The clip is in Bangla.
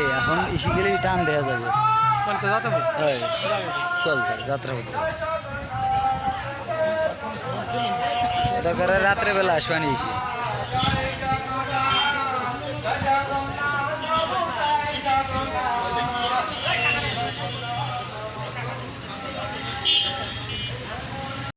এই, এখন ইসে গেলে টান দেওয়া যাবে। চলছে যাত্রা হচ্ছে। দরকার রাত্রে বেলা আসবানি এসে।